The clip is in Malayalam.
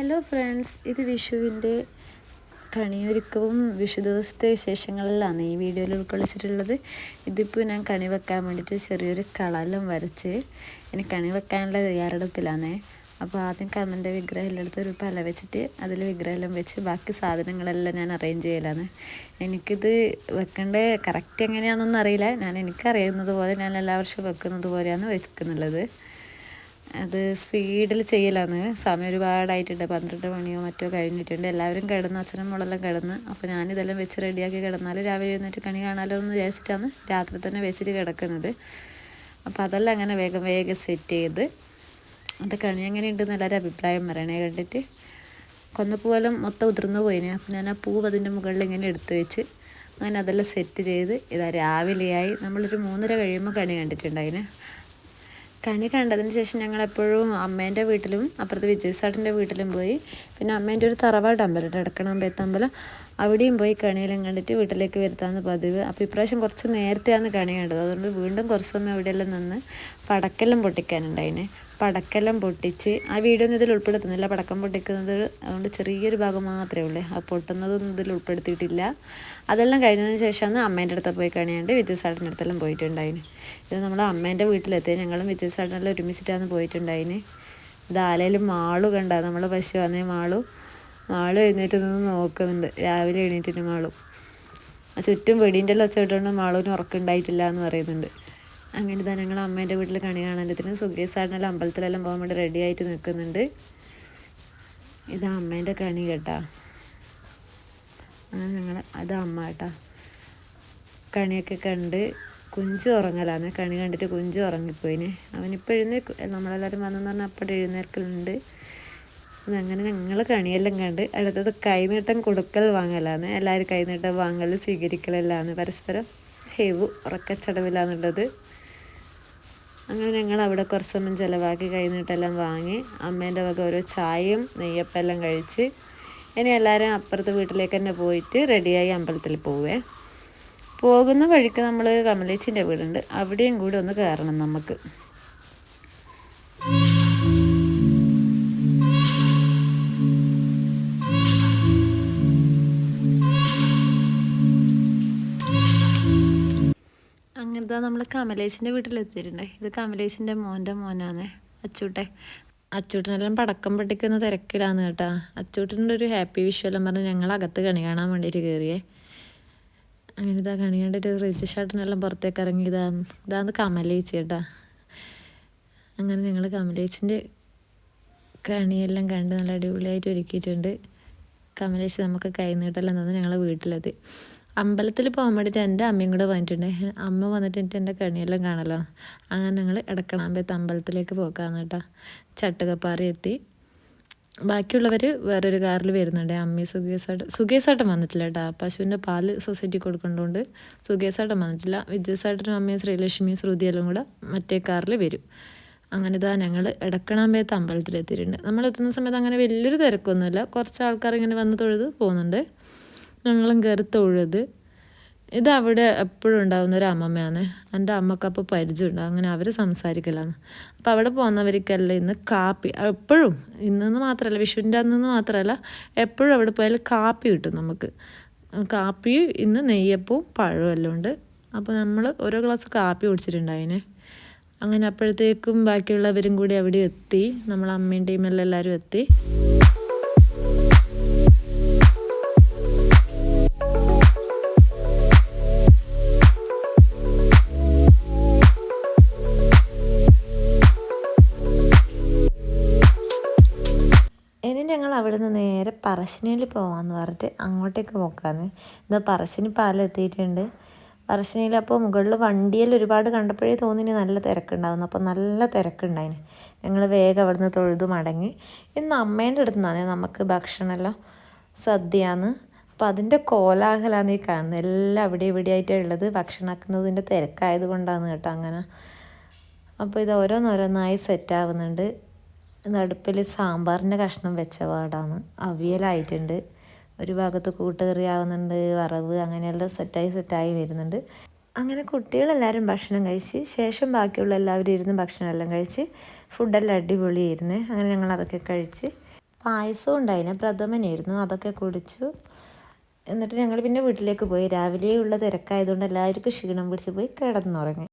ഹലോ ഫ്രണ്ട്സ് ഇത് വിഷുവിന്റെ കണിയൊരുക്കവും വിഷു ദിവസത്തെ വിശേഷങ്ങളിലാണ് ഈ വീഡിയോയിൽ ഉൾക്കൊള്ളിച്ചിട്ടുള്ളത്. ഇതിപ്പോൾ ഞാൻ കണി വെക്കാൻ വേണ്ടിയിട്ട് ചെറിയൊരു കളലം വരച്ച് ഇനി കണി വെക്കാനുള്ള തയ്യാറെടുപ്പിലാണ് അപ്പോൾ ആദ്യം കണ്ണന്റെ വിഗ്രഹം എടുത്ത് ഒരു പല വെച്ചിട്ട് അതിൽ വിഗ്രഹം വെച്ച് ബാക്കി സാധനങ്ങളെല്ലാം ഞാൻ അറേഞ്ച് ചെയ്യലാണ് എനിക്കിത് വെക്കേണ്ട കറക്റ്റ് എങ്ങനെയാണെന്നൊന്നും അറിയില്ല. ഞാൻ എനിക്കറിയുന്നത് പോലെ ഞാൻ എല്ലാ വർഷവും വെക്കുന്നത് പോലെയാണ് വെക്കുന്നുള്ളത്. അത് സ്പീഡിൽ ചെയ്യലാണ്. സമയം ഒരുപാടായിട്ടുണ്ട്. പന്ത്രണ്ട് മണിയോ മറ്റോ കഴിഞ്ഞിട്ടുണ്ട്. എല്ലാവരും കിടന്ന് അച്ഛനും മോളെല്ലാം കിടന്ന്. അപ്പോൾ ഞാനിതെല്ലാം വെച്ച് റെഡിയാക്കി കിടന്നാൽ രാവിലെ എഴുന്നേറ്റ് കണി കാണാലോ എന്ന് വിചാരിച്ചിട്ടാണ് രാത്രി തന്നെ വെച്ചിട്ട് കിടക്കുന്നത്. അപ്പോൾ അതെല്ലാം അങ്ങനെ വേഗം വേഗം സെറ്റ് ചെയ്ത് എന്റെ കണി എങ്ങനെ ഉണ്ടെന്ന് എല്ലാവരും അഭിപ്രായം പറയണേ കണ്ടിട്ട് കൊന്നപ്പൂവെല്ലാം മൊത്തം ഉതിർന്നു പോയിന്. അപ്പോൾ ഞാൻ ആ പൂവ് അതിന്റെ മുകളിൽ ഇങ്ങനെ എടുത്തു വെച്ച് അങ്ങനെ അതെല്ലാം സെറ്റ് ചെയ്ത് ഇതാ രാവിലെയായി. നമ്മളൊരു മൂന്നര കഴിയുമ്പോൾ കണി കണ്ടിട്ടുണ്ടായിന്. കണി കണ്ടതിന് ശേഷം ഞങ്ങൾ എപ്പോഴും അമ്മേന്റെ വീട്ടിലും അപ്പുറത്ത് വിജയ് സാട്ടിന്റെ വീട്ടിലും പോയി. പിന്നെ അമ്മേന്റെ ഒരു തറവാട് അമ്പലം എടക്കണം ബേത്തമ്പലം അവിടെയും പോയി കണിയെല്ലാം കണ്ടിട്ട് വീട്ടിലേക്ക് വരുത്താന്ന് പതിവ്. അപ്പോൾ ഇപ്രാവശ്യം കുറച്ച് നേരത്തെയാണ് കണി കണ്ടത്. അതുകൊണ്ട് വീണ്ടും കുറച്ച് സമയം അവിടെയെല്ലാം നിന്ന് പടക്കെല്ലാം പൊട്ടിക്കാനുണ്ടായിന്. പടക്കെല്ലാം പൊട്ടിച്ച് ആ വീഡിയോ ഒന്നും ഇതിൽ ഉൾപ്പെടുത്തുന്നില്ല. പടക്കം പൊട്ടിക്കുന്നത് അതുകൊണ്ട് ചെറിയൊരു ഭാഗം മാത്രമേ ഉള്ളൂ. ആ പൊട്ടുന്നതൊന്നും ഇതിൽ ഉൾപ്പെടുത്തിയിട്ടില്ല. അതെല്ലാം കഴിഞ്ഞതിന് ശേഷമാണ് അമ്മേന്റെ അടുത്ത് പോയി കണിയാണ്ട് വിദ്യുസാട്ടിന്റെ അടുത്തെല്ലാം പോയിട്ടുണ്ടായിന്. ഇത് നമ്മൾ അമ്മേന്റെ വീട്ടിലെത്തി. ഞങ്ങളും വിദ്യുസാട്ടിനെല്ലാം ഒരുമിച്ചിട്ടാണ് പോയിട്ടുണ്ടായിന്. ഇത് ആലയിലും മാളു കണ്ട. നമ്മളെ പശു വന്നേ മാളു. മാളു എഴുന്നേറ്റ് നിന്ന് നോക്കുന്നുണ്ട്. രാവിലെ എഴുന്നേറ്റിന് മാളും. ആ ചുറ്റും വെടിന്റെ എല്ലാം വെച്ചിട്ടുണ്ട് മാളൂന് ഉറക്കുണ്ടായിട്ടില്ല എന്ന് പറയുന്നുണ്ട്. അങ്ങനെ തന്നെ ഞങ്ങൾ അമ്മേന്റെ വീട്ടിൽ കണി കാണാനത്തിന് സുഖേഷ് സാറിനെല്ലാം അമ്പലത്തിലെല്ലാം പോകാൻ വേണ്ടി റെഡി ആയിട്ട് നിൽക്കുന്നുണ്ട് ഇതാ അമ്മേന്റെ കണി കേട്ടാ. അങ്ങനെ ഞങ്ങൾ അത് അമ്മ കേട്ടാ. കണിയൊക്കെ കണ്ട് കുഞ്ചു ഉറങ്ങലാണ് കണി കണ്ടിട്ട് കുഞ്ചു ഉറങ്ങിപ്പോയിന്. അവനിപ്പോൾ എഴുന്നേക്കും നമ്മളെല്ലാവരും വന്നെന്ന് പറഞ്ഞാൽ അപ്പോൾ എഴുന്നേൽക്കലുണ്ട്. അങ്ങനെ ഞങ്ങൾ കണിയെല്ലാം കണ്ട് അടുത്തത് കൈനീട്ടം കൊടുക്കൽ വാങ്ങലാണ്. എല്ലാവരും കൈനീട്ടം വാങ്ങൽ സ്വീകരിക്കലെല്ലാം പരസ്പരം ഹെവു ഉറക്കച്ചടവിലാന്നുള്ളത് അങ്ങനെ ഞങ്ങൾ അവിടെ കുറച്ച് സമയം ചിലവാക്കി കൈനീട്ടെല്ലാം വാങ്ങി അമ്മേന്റെ വക ഓരോ ചായയും നെയ്യപ്പെല്ലാം കഴിച്ച് ഇനി എല്ലാവരും അപ്പുറത്തെ വീട്ടിലേക്ക് തന്നെ പോയിട്ട് റെഡിയായി അമ്പലത്തിൽ പോവേ. പോകുന്ന വഴിക്ക് നമ്മൾ കമലേച്ചിന്റെ വീടുണ്ട്. അവിടെയും കൂടി ഒന്ന് കയറണം നമുക്ക്. അങ്ങനത്തെ നമ്മൾ കമലേശിന്റെ വീട്ടിലെത്തിയിട്ടുണ്ട്. ഇത് കമലേശിന്റെ മോന്റെ മോനാണ്. അച്ചൂട്ടെ. അച്ചൂട്ടനെല്ലാം പടക്കം പൊട്ടിക്കുന്ന തിരക്കിലാണ് കേട്ടോ. അച്ചൂട്ടന്റെ ഒരു ഹാപ്പി വിഷുവെല്ലാം പറഞ്ഞ് ഞങ്ങൾ അകത്ത് കണി കാണാൻ വേണ്ടിയിട്ട് കയറിയേ അങ്ങനെ ഇതാ കണി കണ്ടിട്ട് റിജു ഷാട്ടിനെല്ലാം പുറത്തേക്ക് ഇറങ്ങി. ഇതാ ഇതാന്ന് കമലേച്ചി കേട്ടാ. അങ്ങനെ ഞങ്ങൾ കമലേച്ചിന്റെ കണിയെല്ലാം കണ്ട് നല്ല അടിപൊളിയായിട്ട് ഒരുക്കിയിട്ടുണ്ട്. കമലേച്ചി നമുക്ക് കൈനീട്ടെല്ലാം തന്ന് ഞങ്ങളെ വീട്ടിലെത്തി. അമ്പലത്തിൽ പോകാൻ വേണ്ടിയിട്ട് എന്റെ അമ്മയും കൂടെ വന്നിട്ടുണ്ട് അമ്മ വന്നിട്ട് എനിക്ക് എന്റെ കണിയെല്ലാം കാണല്ലോ അങ്ങനെ ഞങ്ങൾ ഇടക്കണാമ്പത്ത് അമ്പലത്തിലേക്ക് പോക്കാന്ന് കേട്ടോ. ചട്ടുകപ്പാറ എത്തി. ബാക്കിയുള്ളവർ വേറൊരു കാറിൽ വരുന്നുണ്ട്. അമ്മയും സുഖേസായിട്ട് സുഖേസാട്ടം വന്നിട്ടില്ല കേട്ടോ. പശുവിന്റെ പാൽ സൊസൈറ്റി കൊടുക്കേണ്ടതുകൊണ്ട് സുഖേസാട്ടം വന്നിട്ടില്ല. വിദ്യാസായിട്ടും അമ്മയും ശ്രീലക്ഷ്മിയും ശ്രുതിയെല്ലാം കൂടെ മറ്റേ കാറിൽ വരും. അങ്ങനെ ഇതാ ഞങ്ങൾ എടക്കണാമ്പേത്ത് അമ്പലത്തിലെത്തിയിട്ടുണ്ട്. നമ്മൾ എത്തുന്ന സമയത്ത് അങ്ങനെ വലിയൊരു തിരക്കൊന്നുമില്ല. കുറച്ച് ആൾക്കാർ ഇങ്ങനെ വന്ന് തൊഴുത് പോകുന്നുണ്ട്. ഞങ്ങളും കയറി തൊഴുത് ഇത് അവിടെ എപ്പോഴും ഉണ്ടാകുന്ന ഒരു അമ്മമ്മയാണ് എന്റെ അമ്മയ്ക്ക് അപ്പോൾ പരിചയമുണ്ട്. അങ്ങനെ അവർ സംസാരിക്കലാണ്. അപ്പോൾ അവിടെ പോകുന്നവർക്കെല്ലാം ഇന്ന് കാപ്പി എപ്പോഴും ഇന്നെന്ന് മാത്രമല്ല വിഷുവിന്റെ അന്നെന്ന് മാത്രമല്ല എപ്പോഴും അവിടെ പോയാൽ കാപ്പി കിട്ടും നമുക്ക്. കാപ്പി ഇന്ന് നെയ്യപ്പവും പഴവും എല്ലാം ഉണ്ട്. അപ്പോൾ നമ്മൾ ഓരോ ഗ്ലാസ് കാപ്പി കുടിച്ചിട്ടുണ്ടായിനെ. അങ്ങനെ അപ്പോഴത്തേക്കും ബാക്കിയുള്ളവരും കൂടി അവിടെ എത്തി. നമ്മൾ അമ്മയും എല്ലാവരും എത്തി. നിന്ന് നേരെ പറശ്ശിനിയിൽ പോകാമെന്ന് പറഞ്ഞിട്ട് അങ്ങോട്ടേക്ക് പോക്കാന്ന്. ഇന്ന് പറശ്ശിനി പാലം എത്തിയിട്ടുണ്ട്. പറശ്ശിനിയിൽ അപ്പോൾ മുകളിൽ വണ്ടിയിൽ ഒരുപാട് കണ്ടപ്പോഴേ തോന്നിനി നല്ല തിരക്കുണ്ടാവുന്നു. അപ്പോൾ നല്ല തിരക്കുണ്ടായിന്. ഞങ്ങൾ വേഗം അവിടുന്ന് തൊഴുതു മടങ്ങി. ഇന്ന് അമ്മേന്റെ അടുത്ത് നിന്നാണ് നമുക്ക് ഭക്ഷണമെല്ലാം സദ്യയാണ് അപ്പോൾ അതിന്റെ കോലാഹലമാണ് ഈ കാണുന്നത് എല്ലാം ഇവിടെ ആയിട്ടാണ് ഉള്ളത്. ഭക്ഷണമാക്കുന്നതിന്റെ തിരക്കായത് കൊണ്ടാണ് കേട്ടോ അങ്ങനെ. അപ്പോൾ ഇത് ഓരോന്നോരോന്നായി സെറ്റ് ആവുന്നുണ്ട്. നടുപ്പിൽ സാമ്പാറിന്റെ കഷ്ണം വെച്ച പാടാണ്. അവിയലായിട്ടുണ്ട്. ഒരു ഭാഗത്ത് കൂട്ടുകറി ആവുന്നുണ്ട് വറവ് അങ്ങനെയെല്ലാം സെറ്റായി സെറ്റായി വരുന്നുണ്ട്. അങ്ങനെ കുട്ടികളെല്ലാവരും ഭക്ഷണം കഴിച്ച് ശേഷം ബാക്കിയുള്ള എല്ലാവരും ഇരുന്ന് ഭക്ഷണമെല്ലാം കഴിച്ച് ഫുഡെല്ലാം അടിപൊളിയായിരുന്നു. അങ്ങനെ ഞങ്ങൾ അതൊക്കെ കഴിച്ച് പായസവും ഉണ്ടായിരുന്നു. പ്രഥമനായിരുന്നു. അതൊക്കെ കുടിച്ചു. എന്നിട്ട് ഞങ്ങൾ പിന്നെ വീട്ടിലേക്ക് പോയി. രാവിലെയുള്ള തിരക്കായതുകൊണ്ട് എല്ലാവർക്കും ക്ഷീണം പിടിച്ച് പോയി കിടന്നുറങ്ങി.